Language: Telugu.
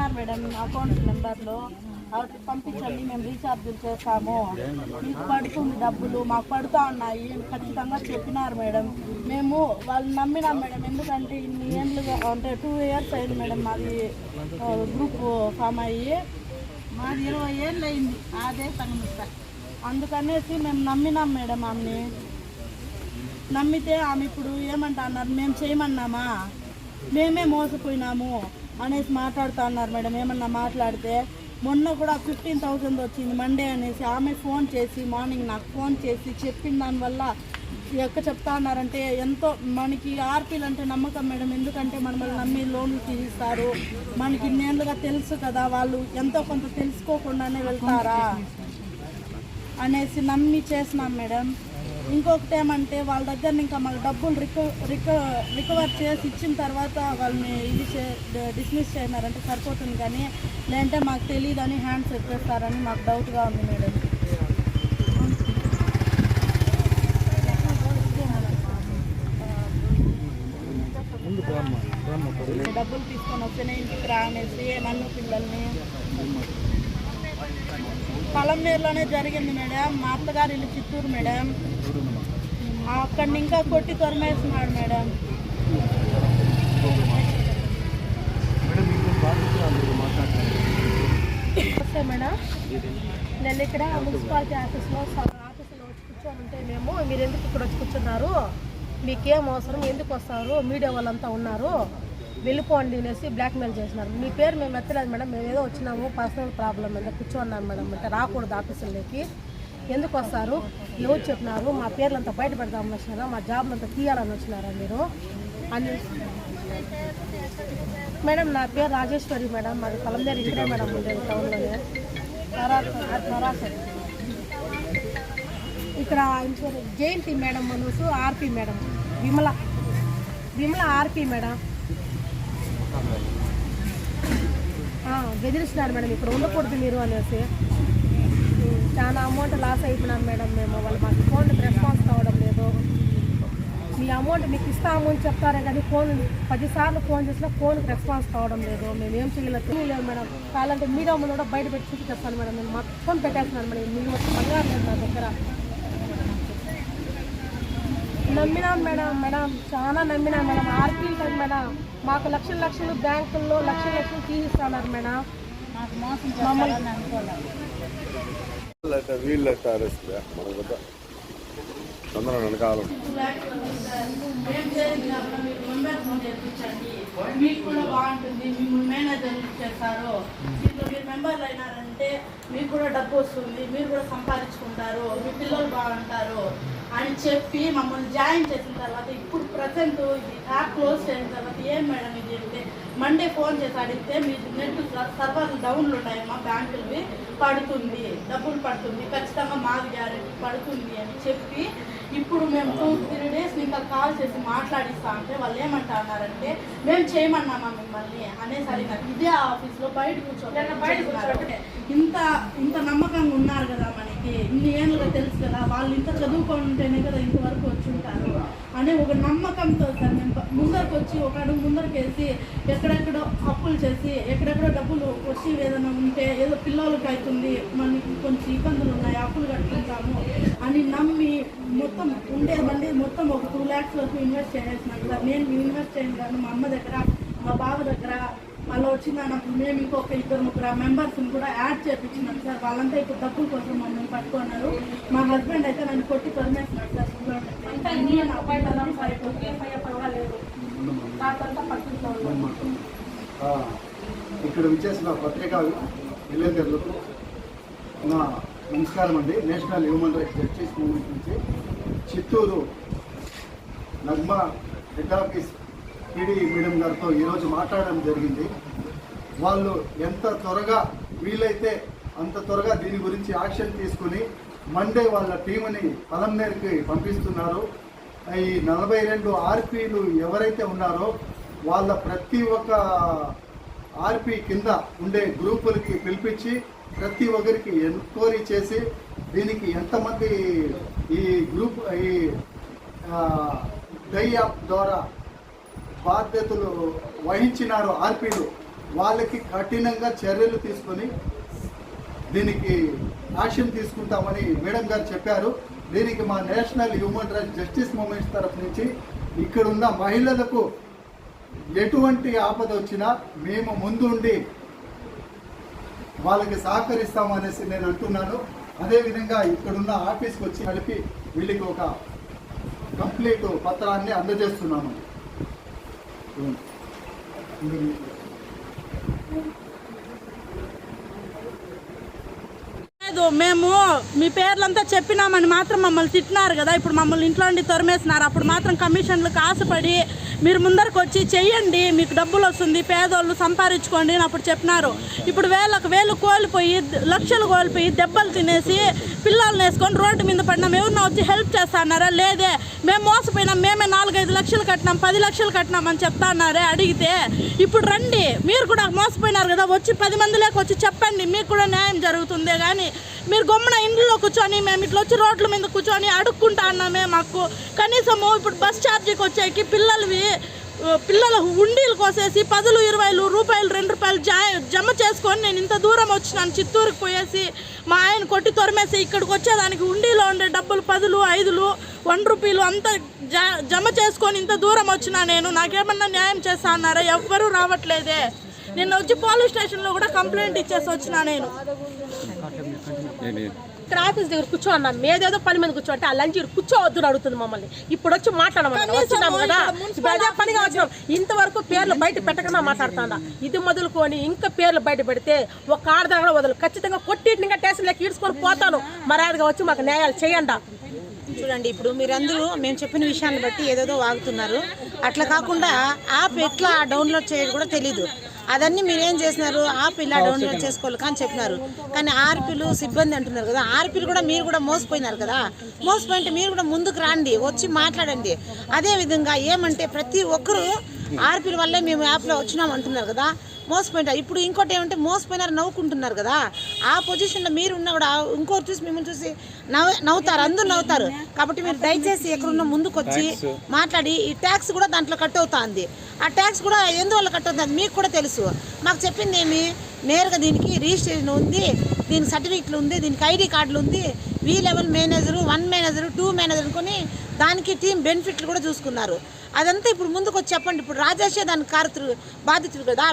చెప్పినారు మేడం అకౌంట్ నెంబర్లో. అవి పంపించండి మేము రీఛార్జీలు చేస్తాము. మీకు పడుతుంది డబ్బులు మాకు పడుతూ ఉన్నాయి. ఖచ్చితంగా చెప్పినారు మేడం. మేము వాళ్ళు నమ్మినాం మేడం. ఎందుకంటే ఇన్ని ఏళ్ళుగా అంటే టూ ఇయర్స్ అయింది మేడం మాది గ్రూప్ ఫామ్ అయ్యి. మాది ఇరవై ఏళ్ళు అయింది అదే సంగమిస్తా అందుకనేసి మేము నమ్మినాం మేడం ఆమెని. నమ్మితే ఆమె ఇప్పుడు ఏమంటా అన్నారు మేము చేయమన్నామా? మేమే మోసపోయినాము. అనేసి మాట్లాడుతూ అన్నారు మేడం ఏమన్నా మాట్లాడితే. మొన్న కూడా ఫిఫ్టీన్ థౌజండ్ వచ్చింది మండే అనేసి ఆమె ఫోన్ చేసి మార్నింగ్ నాకు ఫోన్ చేసి చెప్పిన దానివల్ల ఎక్క చెప్తా ఉన్నారంటే ఎంతో మనకి ఆర్పీలు అంటే నమ్మకం మేడం. ఎందుకంటే మనల్ని నమ్మి లోన్లు తీస్తారు. మనకి ఇన్నేళ్ళుగా తెలుసు కదా వాళ్ళు ఎంతో కొంత తెలుసుకోకుండానే వెళ్తారా అనేసి నమ్మి చేసినాం మేడం. ఇంకొకటి ఏమంటే వాళ్ళ దగ్గర ఇంకా మాకు డబ్బులు రిక రిక రికవర్ చేసి ఇచ్చిన తర్వాత వాళ్ళని ఇది చే డిస్మిస్ చేయనారంటే సరిపోతుంది కానీ లేదంటే మాకు తెలియదని హ్యాండ్స్ ఎత్తేస్తారని మాకు డౌట్గా ఉంది మేడం. డబ్బులు తీసుకొని వస్తేనే ఇంటికి రా అనేసి నన్ను పిల్లల్ని. పొలంనేరులోనే జరిగింది మేడం. మా అత్తగారు ఇల్లు చిత్తూరు మేడం. అక్కడిని ఇంకా కొట్టి తొరమేస్తున్నాడు మేడం. నమస్తే మేడం. నేను ఇక్కడ మున్సిపాలిటీ ఆఫీస్లో ఆఫీసులో వచ్చి కూర్చొని ఉంటే మేము మీరు ఎందుకు ఇక్కడ వచ్చి కూర్చున్నారు? మీకేం అవసరం? ఎందుకు వస్తారు? మీడియా వాళ్ళంతా ఉన్నారు. వెళ్ళిపోండి అనేసి బ్లాక్మెయిల్ చేసినారు మీ పేరు మేము ఎత్తలేదు మేడం. మేము ఏదో వచ్చినాము పర్సనల్ ప్రాబ్లం మీద కూర్చోన్నాను మేడం. అంటే రాకూడదు ఆఫీసుల్లోకి. ఎందుకు వస్తారు? ఎవరు చెప్పినారు? మా పేర్లంతా బయట పెడదామని వచ్చినారా? మా జాబ్లంతా తీయాలని వచ్చినారా మీరు? అని. మేడం నా పేరు రాజేశ్వరి మేడం. మాది కలందేరి ఇక్కడే మేడం ఉండేది టౌన్లోనే. ఇక్కడ జయంతి మేడం మనసు RP madam. Vimala. Vimala RP madam. ఆ, బెదిరిస్తున్నారు మేడం. ఇక్కడ ఉండకూడదు మీరు అనేసి. చాలా అమౌంట్ లాస్ అయిపోయినారు మేడం మేము. వాళ్ళు మాకు ఫోన్ రెస్పాన్స్ కావడం లేదు. మీ అమౌంట్ మీకు ఇస్తాము అని చెప్తారే కానీ ఫోన్ పదిసార్లు ఫోన్ చేసినా ఫోన్కి రెస్పాన్స్ కావడం లేదు. మేము ఏం చేయలేదు. తెలియలేదు మేడం. కావాలంటే మీడియా కూడా బయట పెట్టి చూసి చెప్తాను మేడం. నేను మొత్తం పెట్టేస్తున్నాను మేడం. మీరు వచ్చి బంగారం లేదు నా దగ్గర. నమ్మినాం మేడం మేడం. చాలా నమ్మినాం మేడం. ఆర్పీ కదా మేడం. మాకు లక్షల లక్షలు బ్యాంకుల్లో లక్షల లక్షలు తీసిస్తున్నారు మేడం. నాకు మోసం చేస్తారని అరెస్ట్ మనకు వద్ద తొందర వెనకాలం. మేము చేసినప్పుడు మీకు మెంబర్ ఫోన్ చేయించండి మీకు కూడా బాగుంటుంది మిమ్మల్ని మేనేజర్ చేస్తారు దీంట్లో మీరు మెంబర్లు అయినారంటే మీకు కూడా డబ్బు వస్తుంది మీరు కూడా సంపాదించుకుంటారు మీ పిల్లలు బాగుంటారు అని చెప్పి మమ్మల్ని జాయిన్ చేసిన తర్వాత ఇప్పుడు ప్రజెంట్ ఇది యాప్ క్లోజ్ చేసిన తర్వాత ఏం మేడం ఇది? మండే ఫోన్ చేసి అడిగితే మీ నెట్ సర్వర్లు డౌన్లు ఉన్నాయమ్మా బ్యాంకులవి పడుతుంది డబ్బులు పడుతుంది ఖచ్చితంగా మాది గ్యారెంటీ పడుతుంది అని చెప్పి ఇప్పుడు మేము టూ త్రీ డేస్ ఇంకా కాల్ చేసి మాట్లాడిస్తా అంటే వాళ్ళు ఏమంటున్నారంటే మేము చేయమన్నామా మిమ్మల్ని? అనేసరి ఇదే ఆఫీస్లో బయట కూర్చోండి ఇంత ఇంత నమ్మకంగా ఉన్నారు కదా మనకి ఇన్ని ఏళ్ళుగా తెలుసు కదా వాళ్ళు ఇంత చదువుకొని ఉంటేనే కదా ఇంతవరకు వచ్చి ఉంటారు. అనే ఒక నమ్మకంతో సార్ మేము ముందరకు వచ్చి ఒక అడుగు ముందరకు వేసి ఎక్కడెక్కడో అప్పులు చేసి ఎక్కడెక్కడో డబ్బులు వచ్చి ఏదైనా ఉంటే ఏదో పిల్లలకి అవుతుంది మనకి కొంచెం ఇబ్బందులు ఉన్నాయి అప్పులు కట్టుకుంటాము అని నమ్మి మొత్తం ఉండే బండి మొత్తం ఒక టూ ల్యాక్స్ వరకు ఇన్వెస్ట్ చేసేసినాను సార్. నేను ఇన్వెస్ట్ చేయను మా అమ్మ దగ్గర మా బావ దగ్గర అలా వచ్చిందన్నప్పుడు మేము ఇంకొక ఇద్దరు ముగ్గురు మెంబర్స్ని కూడా యాడ్ చేయించినాం సార్. వాళ్ళంతా ఇప్పుడు డబ్బుల కోసం మమ్మల్ని పట్టుకున్నారు. మా హస్బెండ్ అయితే నన్ను కొట్టి తరిమేస్తున్నాడు సార్. ఇక్కడ విచ్చేసిన పత్రికా విలేకరులకు నా నమస్కారం అండి. National human rights justice movement నుంచి Chittoor Nagma head office PD madam గారితో ఈరోజు మాట్లాడడం జరిగింది. వాళ్ళు ఎంత త్వరగా వీలైతే అంత త్వరగా దీని గురించి యాక్షన్ తీసుకుని మండే వాళ్ళ టీంని పలంనేరుకి పంపిస్తున్నారు. ఈ నలభై రెండు ఆర్పీలు ఎవరైతే ఉన్నారో వాళ్ళ ప్రతి ఒక్క ఆర్పీ కింద ఉండే గ్రూపులకి పిలిపించి ప్రతి ఒక్కరికి ఎంక్వైరీ చేసి దీనికి ఎంతమంది ఈ గ్రూప్ ఈ డై యాప్ ద్వారా బాధ్యతలు వహించినారు ఆర్పీలు వాళ్ళకి కఠినంగా చర్యలు తీసుకొని దీనికి యాక్షన్ తీసుకుంటామని మేడం గారు చెప్పారు. దీనికి మా national human rights justice movements తరఫు నుంచి ఇక్కడున్న మహిళలకు ఎటువంటి ఆపద వచ్చినా మేము ముందుండి వాళ్ళకి సహకరిస్తామనేసి నేను అంటున్నాను. అదేవిధంగా ఇక్కడున్న ఆఫీస్కి వచ్చి కలిపి వీళ్ళకి ఒక కంప్లీట్ పత్రాన్ని అందజేస్తున్నాను. లేదు మేము మీ పేర్లంతా చెప్పినామని మాత్రం మమ్మల్ని తిట్టినారు కదా. ఇప్పుడు మమ్మల్ని ఇంట్లో నుండి తొరమేసినారు. అప్పుడు మాత్రం కమిషన్లకు ఆశపడి మీరు ముందరకు వచ్చి చెయ్యండి మీకు డబ్బులు వస్తుంది పేదోళ్ళు సంపాదించుకోండి అని అప్పుడు చెప్పినారు. ఇప్పుడు వేలకు వేలు కోల్పోయి లక్షలు కోల్పోయి దెబ్బలు తినేసి పిల్లల్ని వేసుకొని రోడ్డు మీద పడినాం. ఎవరినో వచ్చి హెల్ప్ చేస్తా అన్నారా? లేదే. మేము మోసపోయినాం. మేమే నాలుగైదు లక్షలు కట్టినాం పది లక్షలు కట్టినాం అని చెప్తా అడిగితే ఇప్పుడు రండి. మీరు కూడా మోసపోయినారు కదా వచ్చి పది మందిలోకి వచ్చి చెప్పండి. మీకు కూడా న్యాయం జరుగుతుందే కానీ మీరు గమ్మున ఇంట్లో కూర్చొని మేము ఇట్లా వచ్చి రోడ్ల మీద కూర్చొని అడుక్కుంటా అన్నామే మాకు. కనీసము ఇప్పుడు బస్ ఛార్జీకి వచ్చేకి పిల్లలవి పిల్లల ఉండీలు కోసేసి పదులు ఇరవైలు రూపాయలు రెండు రూపాయలు జా జమ చేసుకొని నేను ఇంత దూరం వచ్చినాను చిత్తూరుకి పోయేసి మా ఆయన కొట్టి తొరమేసి ఇక్కడికి వచ్చేదానికి ఉండీలో ఉండే డబ్బులు పదులు ఐదులు వన్ రూపీలు అంతా జా జమ చేసుకొని ఇంత దూరం వచ్చినా నేను నాకేమన్నా న్యాయం చేస్తా అన్నారా? ఎవ్వరూ రావట్లేదే. నిన్న వచ్చి పోలీస్ స్టేషన్లో కూడా కంప్లైంట్ ఇచ్చేసి వచ్చినా నేను. ఇక్కడ ఆఫీస్ దగ్గర కూర్చో అన్నాం. మేదేదో పని మీద కూర్చో అంటే ఆ లంచ్ కూర్చోవద్దు అని అడుగుతుంది మమ్మల్ని. ఇప్పుడు వచ్చి వచ్చినాము కదా. అదే పనిగా వచ్చినాం. ఇంతవరకు పేర్లు బయట పెట్టకుండా మాట్లాడుతుందా? ఇది మొదలుకొని ఇంకా పేర్లు బయట పెడితే ఒక ఆడదాని కూడా వదలు ఖచ్చితంగా కొట్టింటి ఇంకా స్టేషన్లోకి ఈడ్చుకొని పోతాను. మర్యాదగా వచ్చి మాకు న్యాయాలు చేయండి? చూడండి ఇప్పుడు మీరందరూ మేము చెప్పిన విషయాన్ని బట్టి ఏదేదో వాగుతున్నారు. అట్లా కాకుండా యాప్ ఎట్లా డౌన్లోడ్ చేయడం కూడా తెలీదు. అదన్నీ మీరేం చేసినారు? యాప్ ఇలా డౌన్లోడ్ చేసుకోవాలి కానీ చెప్పినారు. కానీ ఆర్పీలు సిబ్బంది అంటున్నారు కదా ఆర్పీలు కూడా మీరు కూడా మోసపోయినారు కదా. మోసపోయింటే మీరు కూడా ముందుకు రండి వచ్చి మాట్లాడండి. అదేవిధంగా ఏమంటే ప్రతి ఒక్కరూ ఆర్పీల వల్లే మేము యాప్లో వచ్చినాం అంటున్నారు కదా. మోసపోయింటారు. ఇప్పుడు ఇంకోటి ఏమంటే మోసపోయినారు నవ్వుకుంటున్నారు కదా. ఆ పొజిషన్లో మీరు ఉన్నా కూడా ఇంకోటి చూసి మిమ్మల్ని చూసి నవ్వు నవ్వుతారు అందరూ నవ్వుతారు. కాబట్టి మీరు దయచేసి ఎక్కడున్న ముందుకు వచ్చి మాట్లాడి ఈ ట్యాక్స్ కూడా దాంట్లో కట్ అవుతుంది. ఆ ట్యాక్స్ కూడా ఎందువల్ల కట్ అవుతుంది? మీకు కూడా తెలుసు. మాకు చెప్పింది ఏమి? నేరుగా దీనికి రిజిస్ట్రేషన్ ఉంది దీనికి సర్టిఫికెట్లు ఉంది దీనికి ఐడి కార్డులు ఉంది. V level manager one manager two manager అనుకొని దానికి టీం బెనిఫిట్లు కూడా చూసుకున్నారు. అదంతా ఇప్పుడు ముందుకు వచ్చి చెప్పండి. ఇప్పుడు రాజేషే దానికి కారుతురు బాధితుడు కదా.